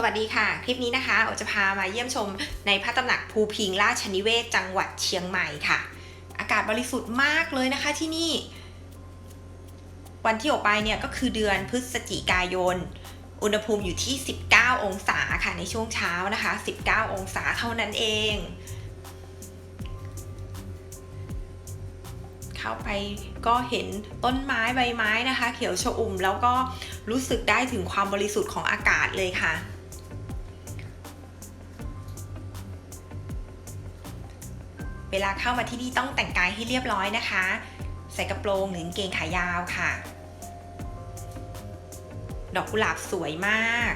สวัสดีค่ะ คลิปนี้นะคะโอจะพามาเยี่ยมชมในพระตำหนักภูพิงราชนิเวศจังหวัดเชียงใหม่ค่ะ อากาศบริสุทธิ์มากเลยนะคะที่นี่ วันที่ออกไปเนี่ยก็คือเดือนพฤศจิกายน อุณหภูมิอยู่ที่ 19 องศาค่ะในช่วงเช้านะคะ 19 องศาเท่านั้นเอง เข้าไปก็เห็นต้นไม้ใบไม้นะคะ เขียวชอุ่มแล้วก็รู้สึกได้ถึงความบริสุทธิ์ของอากาศเลยค่ะ เวลาเข้ามาที่นี่ต้องแต่งกายให้เรียบร้อยนะคะ ใส่กระโปรงหรือกางเกงขายาวค่ะ ดอกกุหลาบสวยมาก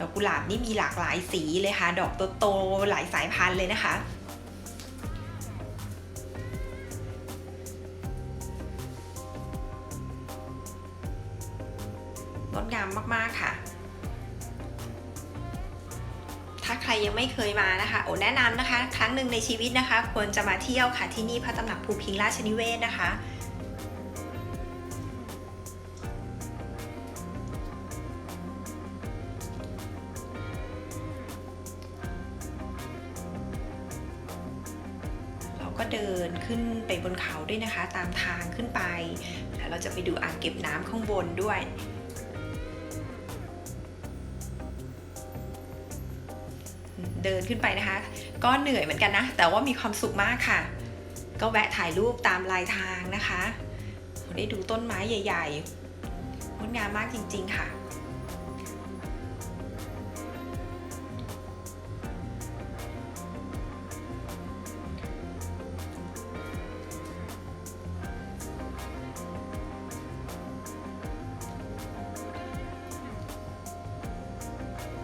ดอกกุหลาบนี่มีหลากหลายสีเลยค่ะ ดอกโตๆหลายสายพันธุ์เลยนะคะงดงามมาก ๆ ค่ะ รยังไม่เคยมานะคะ โอแนะนำนะคะ ครั้งหนึ่งในชีวิตนะคะ ควรจะมาเที่ยวค่ะที่นี่พระตำหนักภูพิงราชนิเวศนะคะเราก็เดินขึ้นไปบนเขาด้วยนะคะ ตามทางขึ้นไป แล้วเราจะไปดูอ่างเก็บน้ำข้างบนด้วย เดินขึ้นไปนะคะ ก็เหนื่อยเหมือนกันนะ แต่ว่ามีความสุขมากค่ะ ก็แวะถ่ายรูปตามลายทางนะคะ ได้ดูต้นไม้ใหญ่ๆงดงามมากจริง ๆ ค่ะ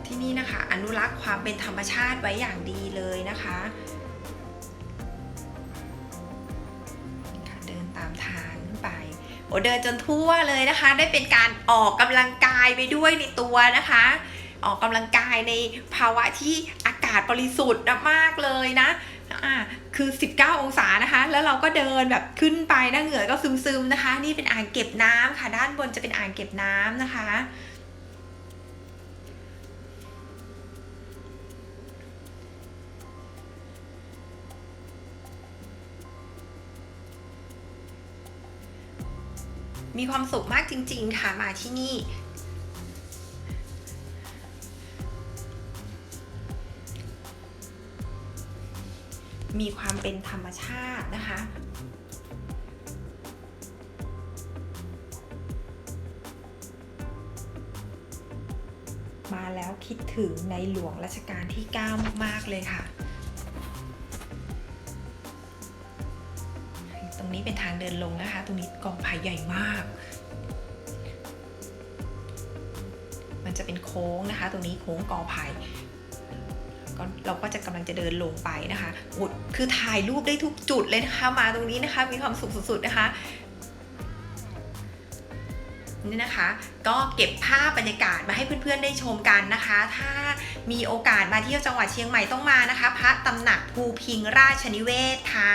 ที่นี่นะคะ อนุรักษ์ความเป็นธรรมชาติไว้อย่างดีเลยนะคะ เดินตามทางขึ้นไปโอเดินจนทั่วเลยนะคะ ได้เป็นการออกกำลังกายไปด้วยในตัวนะคะ ออกกำลังกายในภาวะที่อากาศบริสุทธิ์มากเลยนะอ่าคือ 19 องศานะคะ แล้วเราก็เดินแบบขึ้นไปนะเหงื่อก็ซึมๆนะคะ นี่เป็นอ่างเก็บน้ำค่ะ ด้านบนจะเป็นอ่างเก็บน้ำนะคะ มีความสุขมากจริง ๆ ค่ะมาที่นี่ มีความเป็นธรรมชาตินะคะมาแล้วคิดถึงในหลวงรัชกาลที่ 9 มาก ๆ เลยค่ะ รงนี้เป็นทางเดินลงนะคะ ตรงนี้กองไผ่ใหญ่มาก มันจะเป็นโค้งนะคะ ตรงนี้โค้งกอไผ่ก็เราก็จะกำลังจะเดินลงไปนะคะคือถ่ายรูปได้ทุกจุดเลยนะคะ มาตรงนี้นะคะ มีความสุขสุดๆนะคะนี่นะคะ ก็เก็บภาพบรรยากาศมาให้เพื่อนๆได้ชมกันนะคะ ถ้ามีโอกาสมาเที่ยวจังหวัดเชียงใหม่ต้องมานะคะ พระตำหนักภูพิงราชนิเวศค่ะ